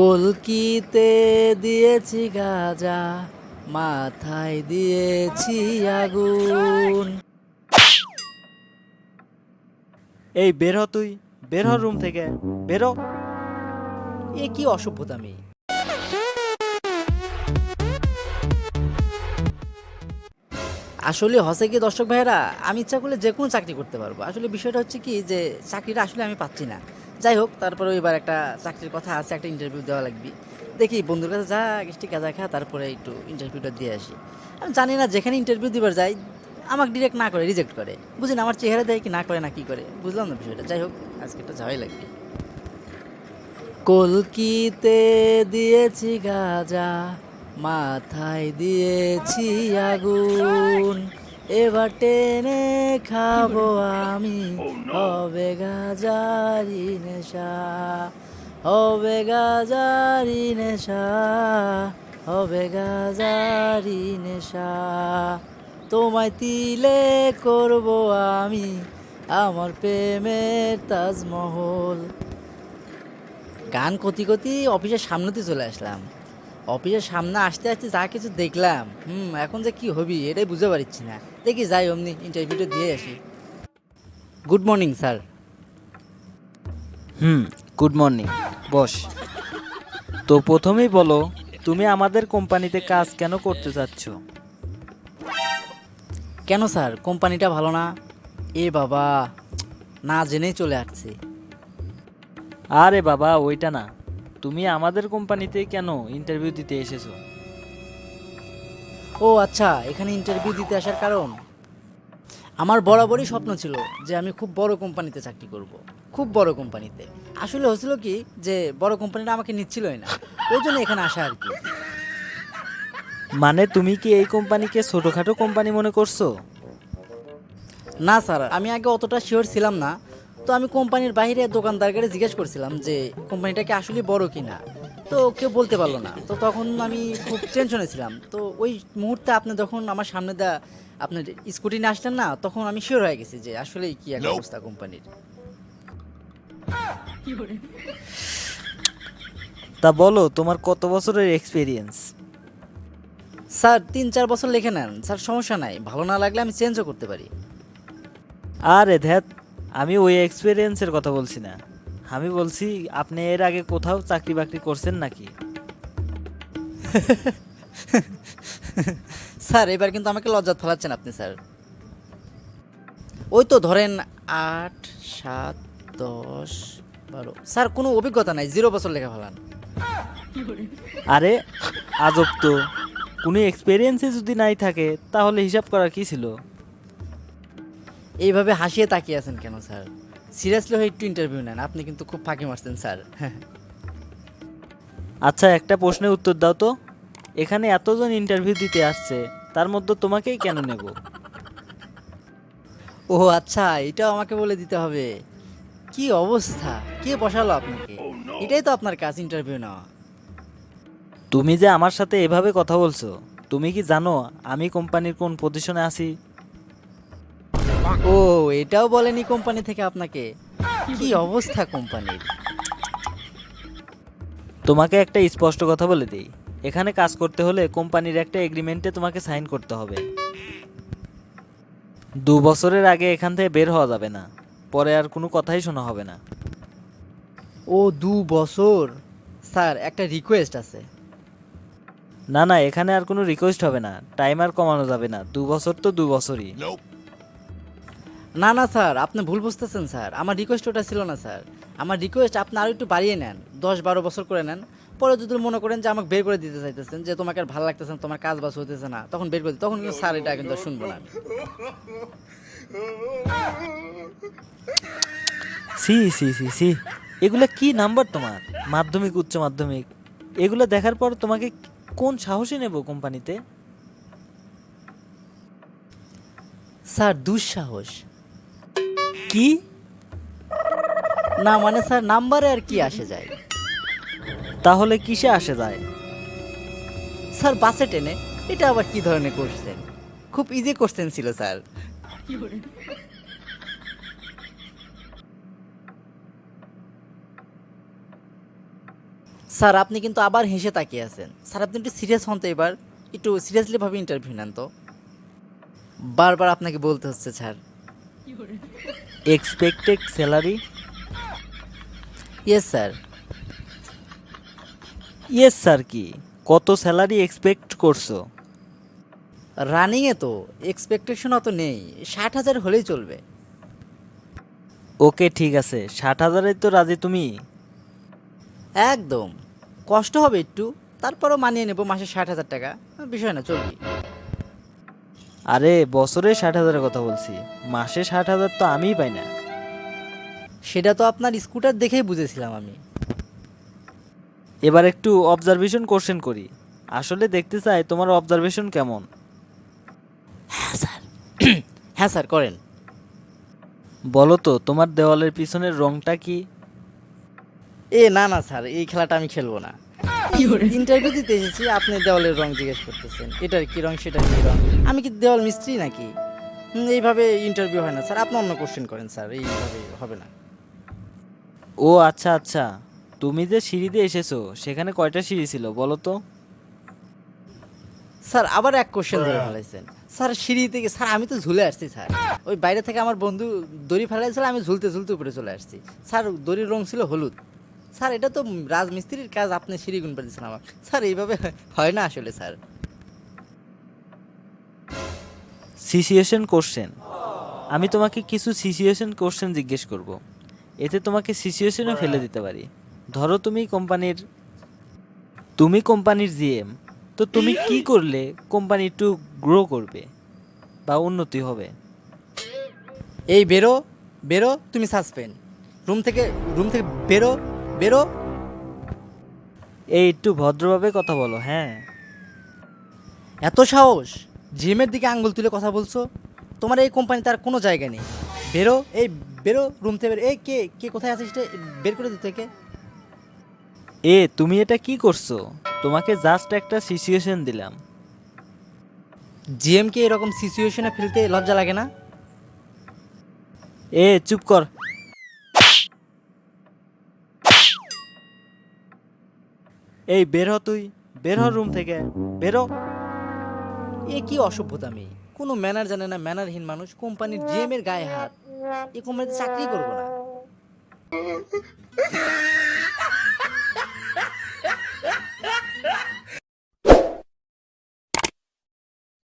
কলকিতে দিয়েছি গাজা মাথায় দিয়েছি আগুন। এই বের হ তুই বের হ রুম থেকে বের এ কি অসভ্যতা মেয়ে। আসলে হসে কি দর্শক ভাইয়েরা আমি ইচ্ছা করলে যে কোনো চাকরি করতে পারব। আসলে বিষয়টা হচ্ছে কি যে চাকরিটা আসলে আমি পাচ্ছি না। যাই হোক তারপরে এবার একটা চাকরির কথা আছে, একটা ইন্টারভিউ দেওয়া লাগবে। দেখি, বন্ধুর কাছে যা একটি গাঁজা খা, তারপরে একটু ইন্টারভিউটা দিয়ে আসি। আমি জানি না, যেখানে ইন্টারভিউ দিবার যাই আমাকে ডিরেক্ট না করে রিজেক্ট করে। বুঝি না, আমার চেহারা দেয় কি, না করে, না কি করে? বুঝলাম না বিষয়টা। যাই হোক আজকে একটা যাওয়াই লাগবে। কলকিতে দিয়েছি গাজা, মাথায় দিয়েছি আগুন। এবার টেনে খাব আমি। হবে গাজারি নেশা। হবে গাজারি নেশা। হবে গাজারি নেশা। তোমায় তিলে করব আমি আমার প্রেমের তাজমহল। গান কতি কতি অফিসের সামনেতে চলে আসলাম। অফিসের সামনে আসতে আসতে যা কিছু দেখলাম হুম এখন যে কি হবি এটাই বুঝতে পারছি না। দেখি যাই অমনি ইন্টারভিউটা দিয়ে আসি। Good morning sir hmm good morning boss. তো প্রথমেই বলো তুমি আমাদের কোম্পানিতে কাজ কেন করতে চাচ্ছ? কেন স্যার কোম্পানিটা ভালো না? এ বাবা না জেনেই চলে আসছি। আরে বাবা ওইটা না। তুমি আমাদের কোম্পানিতে কেন ইন্টারভিউ দিতে এসেছ? ও আচ্ছা এখানে ইন্টারভিউ দিতে আসার কারণ? আমার বরাবরই স্বপ্ন ছিল যে আমি খুব বড় কোম্পানিতে চাকরি করব খুব বড় কোম্পানিতে। আসলে হচ্ছিল কি যে বড় কোম্পানিটা আমাকে নিচ্ছিলই না ওই জন্য এখানে আসা আর কি। মানে তুমি কি এই কোম্পানিকে ছোটোখাটো কোম্পানি মনে করছ? না স্যার আমি আগে অতটা শিওর ছিলাম না তো আমি কোম্পানির বাইরে দোকানদারকে জিজ্ঞেস করছিলাম যে কোম্পানিটা কি আসলে বড় কিনা? তো কেউ বলতে পারল না। তো তখন আমি খুব টেনশনে ছিলাম। তো ওই মুহূর্তে আপনি যখন আমার সামনে দা আপনার স্কুটি নিয়ে আসলেন না তখন আমি শিওর হয়ে গেছি যে আসলেই কি এক অবস্থা কোম্পানির। তা বলো তোমার কত বছরের এক্সপিরিয়েন্স স্যার তিন চার বছর লিখে নেন। স্যার সমস্যা নাই। ভালো না লাগলে আমি চেঞ্জও করতে পারি। আরে ধ্যাত আমি ওই এক্সপিরিয়েন্সের কথা বলছি না। আমি বলছি আপনি এর আগে কোথাও চাকরি বাকরি করছেন নাকি? স্যার এবার কিন্তু আমাকে লজ্জা ফেলাচ্ছেন আপনি স্যার। ওই তো ধরেন আট সাত দশ বারো। স্যার কোনো অভিজ্ঞতা নাই জিরো বছর লেখা ফেলান আরে আজব তো। কোনো এক্সপিরিয়েন্সই যদি নাই থাকে তাহলে হিসাব করা কি ছিল? এইভাবে হাসিয়ে তাকিয়ে আছেন কেন স্যার? সিরিয়াসলি হয়ে একটু ইন্টারভিউ নেন আপনি কিন্তু খুব ফাঁকি মারছেন স্যার। আচ্ছা একটা প্রশ্নের উত্তর দাও তো। এখানে এতজন ইন্টারভিউ দিতে আসছে তার মধ্যে তোমাকেই কেন নেব? ও আচ্ছা এটাও আমাকে বলে দিতে হবে। কি অবস্থা? কে বসালো আপনাকে? এটাই তো আপনার কাজ ইন্টারভিউ নেওয়া। তুমি যে আমার সাথে এভাবে কথা বলছো তুমি কি জানো আমি কোম্পানির কোন পজিশনে আছি? ও এটাও বলেনি কোম্পানি থেকে আপনাকে? কি অবস্থা কোম্পানির? তোমাকে একটা স্পষ্ট কথা বলে দিই। এখানে কাজ করতে হলে কোম্পানির একটা এগ্রিমেন্টে তোমাকে সাইন করতে হবে। দু বছরের আগে এখান থেকে বের হওয়া যাবে না। পরে আর কোনো কথাই শোনা হবে না। ও দু বছর? স্যার একটা রিকোয়েস্ট আছে। না না এখানে আর কোনো রিকোয়েস্ট হবে না। টাইম আর কমানো যাবে না। দু বছর তো দু বছরই। না না স্যার আপনি ভুল বুঝতেছেন স্যার। আমার রিকোয়েস্ট ওটা ছিল না স্যার। আমার রিকোয়েস্ট আপনি আরও একটু বাড়িয়ে নেন দশ বারো বছর করে নেন। পরে যদি মনে করেন যে আমাকে বের করে দিতে চাইতেছেন যে তোমাকে আর ভালো লাগতেছে না তোমার কাজ বাজ হইতেছে না তখন বের করে তখন কিন্তু স্যার এটা কিন্তু শুনব না। সি সি সি সি এগুলো কি নাম্বার তোমার? মাধ্যমিক উচ্চ মাধ্যমিক? এগুলো দেখার পর তোমাকে কোন সাহসে নেব কোম্পানিতে? স্যার দুঃসাহস। কি? না মানে স্যার, নাম্বারে আর কি আসে যায়? তাহলে কিসে আসে যায়? স্যার, বাসে টেনে। এটা আবার কি ধরনের কোশ্চেন খুব ইজি কোশ্চেন ছিল, স্যার। স্যার, আপনি কিন্তু আবার হেসে তাকিয়ে আছেন। স্যার, আপনি একটু সিরিয়াস হন তো এবার। একটু সিরিয়াসলি ভাবে ইন্টারভিউ নেন তো। বারবার আপনাকে বলতে হচ্ছে, sir. Expected salary yes sir yes sir কি? কত স্যালারি এক্সপেক্ট করছ? রানিংয়ে তো এক্সপেকটেশন অত নেই। ষাট হাজার হলেই চলবে। ওকে ঠিক আছে। ষাট হাজারে তো রাজি তুমি? একদম। কষ্ট হবে একটু। তারপরও মানিয়ে নেব মাসে ষাট হাজার টাকা। বিষয় না, চলবি। আরে বছরে ষাট হাজারের কথা বলছি। মাসে ষাট হাজার তো আমিই পাই না। সেটা তো আপনার স্কুটার দেখেই বুঝেছিলাম আমি। এবার একটু অবজারভেশন কোশ্চেন করি। আসলে দেখতে চাই তোমার অবজারভেশন কেমন? হ্যাঁ স্যার। হ্যাঁ স্যার করেন। বলো তো তোমার দেওয়ালের পিছনের রংটা কি? এ না না স্যার এই খেলাটা আমি খেলব না। ইন্টারভিউ দিতে এসেছি আপনি দেওয়ালের রং জিজ্ঞেস করতেছেন। এটার কি রং সেটার কি রং? আমি কি দেওয়াল মিস্ত্রি নাকি? এইভাবে ইন্টারভিউ হয় না। স্যার আপনি অন্য কোশ্চেন করেন স্যার এইভাবে হবে না। ও আচ্ছা আচ্ছা। তুমি যে সিঁড়িতে এসেছ সেখানে কয়টা সিঁড়ি ছিল বলো তো? স্যার আবার এক কোশ্চেন ধরে ফেলাইছেন। স্যার সিঁড়ি থেকে স্যার আমি তো ঝুলে আসছি স্যার। ওই বাইরে থেকে আমার বন্ধু দড়ি ফেলাইছিল আমি ঝুলতে ঝুলতে উপরে চলে আসছি। স্যার দড়ির রং ছিল হলুদ। স্যার এটা তো রাজমিস্ত্রির কাজ আপনি সিঁড়ি গুণ পেরেছেন আমার। স্যার এইভাবে হয় না আসলে স্যার। Situation question. আমি তোমাকে কিছু সিচুয়েশন কোশ্চেন জিজ্ঞেস করব। এতে তোমাকে সিচুয়েশনে ফেলে দিতে পারি। ধরো তুমি কোম্পানির তুমি কোম্পানির জিএম তো তুমি কি করলে কোম্পানি একটু গ্রো করবে বা উন্নতি হবে? এই বেরো বেরো তুমি সাসপেন্ড রুম থেকে রুম থেকে বেরো বেরো। এই একটু ভদ্রভাবে কথা বলো হ্যাঁ। এত সাহস জিএমের দিকে আঙ্গুল তুলে কথা বলছো? তোমার এই কোম্পানি তার কোনো জায়গা নেই। বেরো, এই বেরো রুম থেকে বেরো। এই কে কে কোথায় আছিস? বের করে দিতে কে এ, তুমি এটা কি করছ? তোমাকে জাস্ট একটা সিচুয়েশন দিলাম। জিএমকে এরকম সিচুয়েশনে ফেলতে লজ্জা লাগে না? এ, চুপ কর। এই বের হ তুই বের হ রুম থেকে বেরো এ কি অসভ্যতা মেয়ে? কোনো ম্যানার জানে না ম্যানারহীন মানুষ কোম্পানির জিএম এর গায়ে হাত। এ কোম্পানিতে চাকরি করব না।